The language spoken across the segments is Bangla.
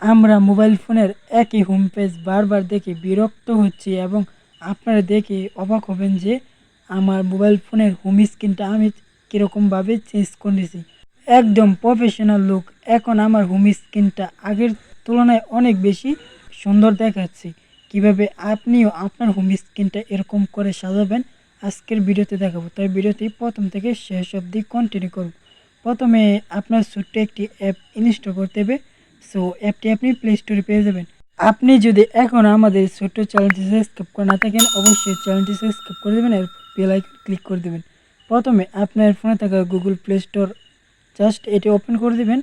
আমরা মোবাইল ফোনের একই হোম পেজ বারবার দেখে বিরক্ত হচ্ছি এবং আপনারা দেখে অবাক হবেন যে আমার মোবাইল ফোনের হোম স্ক্রিনটা আমি কীরকমভাবে চেঞ্জ করেছি একদম প্রফেশনাল লুক এখন আমার হোম স্ক্রিনটা আগের তুলনায় অনেক বেশি সুন্দর দেখাচ্ছে। কীভাবে আপনিও আপনার হোম স্ক্রিনটা এরকম করে সাজাবেন, আজকের ভিডিওতে দেখাবো। তাই ভিডিওটি প্রথম থেকে শেষ অবধি কন্টিনিউ করব প্রথমে আপনার ছোট্ট একটি অ্যাপ ইনস্টল করতে হবে। সো অ্যাপটি আপনি প্লে স্টোরে পেয়ে যাবেন। আপনি যদি এখন আমাদের ছোট্ট চ্যানেলটি সাবস্ক্রাইব করে না থাকেন, অবশ্যই চ্যানেলটি সাবস্ক্রাইব করে দেবেন আর বেল আইকন ক্লিক করে দেবেন। প্রথমে আপনার ফোনে থাকা গুগল প্লে স্টোর জাস্ট এটি ওপেন করে দিবেন,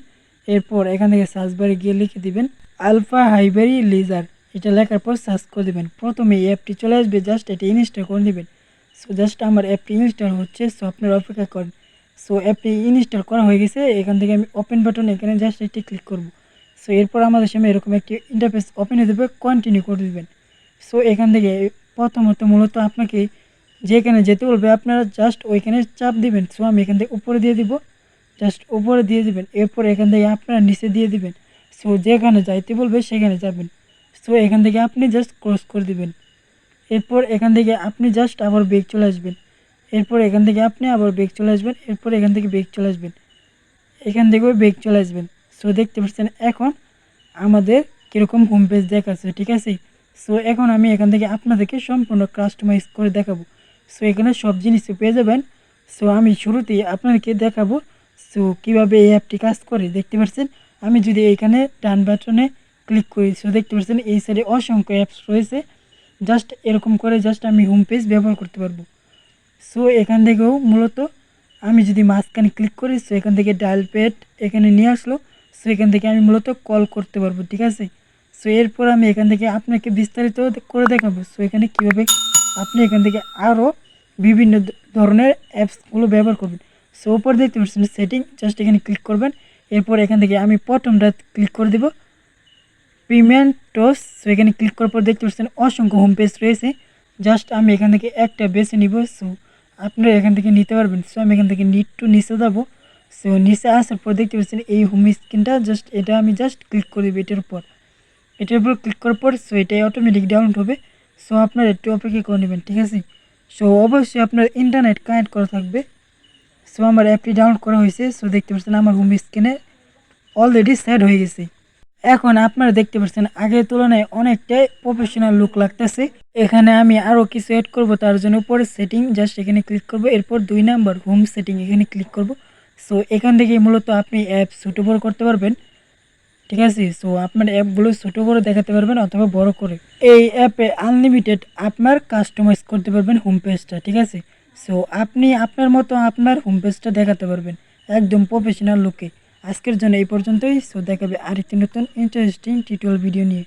এরপর এখান থেকে সার্চ বারে গিয়ে লিখে দিবেন আলফা হাইবেরি লিজার এটা লেখার পর সার্চ করে দেবেন। প্রথমে এই অ্যাপটি চলে আসবে জাস্ট এটি ইনস্টল করে দেবেন। সো জাস্ট আমার অ্যাপটি ইনস্টল হচ্ছে সো আপনারা অপেক্ষা করেন। সো অ্যাপটি ইনস্টল করা হয়ে গেছে, এখান থেকে আমি ওপেন বাটন এখানে জাস্ট এটি ক্লিক করব। সো এরপর আমাদের সামনে এরকম একটি ইন্টারফেস ওপেন হয়ে যাবে কন্টিনিউ করে দেবেন। সো এখান থেকে প্রথমত মূলত আপনাকে যেখানে যেতে বলবে, আপনারা জাস্ট ওইখানে চাপ দিবেন। সো আমি এখান থেকে উপরে দিয়ে দিব জাস্ট উপরে দিয়ে দিবেন। এরপর এখান থেকে আপনারা নিচে দিয়ে দিবেন। সো যেখানে যাইতে বলবে, সেখানে যাবেন। সো এখান থেকে আপনি জাস্ট ক্রস করে দিবেন। এরপর এখান থেকে আপনি জাস্ট আবার বেগ চলে আসবেন। এরপর এখান থেকে আপনি আবার বেগ চলে আসবেন। এরপর এখান থেকে বেগ চলে আসবেন। এখান থেকেও বেগ চলে আসবেন। সো দেখতে পাচ্ছেন, এখন আমাদের কীরকম হোম পেজ দেখাচ্ছে, ঠিক আছে? সো এখন আমি এখান থেকে আপনাদেরকে সম্পূর্ণ কাস্টমাইজ করে দেখাবো। সো এখানে সব জিনিস পেয়ে যাবেন। সো আমি শুরুতেই আপনাদেরকে দেখাবো। সো কীভাবে এই অ্যাপটি কাজ করে, দেখতে পাচ্ছেন? আমি যদি এখানে ডান বাটনে ক্লিক করি সো দেখতে পাচ্ছেন, এই সাইডে অসংখ্য অ্যাপস রয়েছে। জাস্ট এরকম করে জাস্ট আমি হোম পেজ ব্যবহার করতে পারব। সো এখান থেকেও মূলত আমি যদি মাঝখানে ক্লিক করি সো এখান থেকে ডায়াল প্যাড এখানে নিয়ে আসলো। সো এখান থেকে আমি মূলত কল করতে পারব, ঠিক আছে? সো এরপর আমি এখান থেকে আপনাকে বিস্তারিত করে দেখাবো। সো এখানে কীভাবে আপনি এখান থেকে আরও বিভিন্ন ধরনের অ্যাপসগুলো ব্যবহার করবেন। সো ওপর দেখতে পাচ্ছেন সেটিং জাস্ট এখানে ক্লিক করবেন। এরপর এখান থেকে আমি প্রথমটা ক্লিক করে দেবো। পেমেন্ট টোস সো এখানে ক্লিক করার পর দেখতে পাচ্ছেন অসংখ্য হোম পেজ রয়েছে। জাস্ট আমি এখান থেকে একটা বেছে নিব। সো আপনারা এখান থেকে নিতে পারবেন। সো আমি এখান থেকে নিট টু নিচে যাব। সো নিচে আসার পর দেখতে পাচ্ছেন এই হোম স্ক্রিনটা জাস্ট এটা আমি জাস্ট ক্লিক করে দেবো এটার উপর। এটার উপর ক্লিক করার পর সো এটাই অটোমেটিক ডাউনলোড হবে। সো আপনার একটু অপেক্ষা করে নেবেন, ঠিক আছে? সো অবশ্যই আপনার ইন্টারনেট কানেক্ট করা থাকবে। সো আমার অ্যাপটি ডাউনলোড করা হয়েছে। সো দেখতে পাচ্ছেন আমার হোম স্ক্রিনে অলরেডি সেট হয়ে গেছে। এখন আপনারা দেখতে পাচ্ছেন, আগের তুলনায় অনেকটাই প্রফেশনাল লুক লাগতেছে। এখানে আমি আরও কিছু অ্যাড করব, তার জন্য উপরে সেটিং জাস্ট এখানে ক্লিক করব। এরপর দুই নাম্বার হোম সেটিং এখানে ক্লিক করব। সো এখান থেকে মূলত আপনি অ্যাপ ছোটো বড় করতে পারবেন। ঠিক আছে? সো আপনার অ্যাপগুলো ছোটো করে দেখাতে পারবেন অথবা বড় করে। এই অ্যাপে আনলিমিটেড আপনার কাস্টমাইজ করতে পারবেন হোম পেজটা ঠিক আছে? সো আপনি আপনার মতো আপনার হোম পেজটা দেখাতে পারবেন একদম প্রফেশনাল লুকে আজকের জন্য এই পর্যন্তই। সো দেখাবে আরেকটি নতুন ইন্টারেস্টিং টিউটোরিয়াল ভিডিও নিয়ে।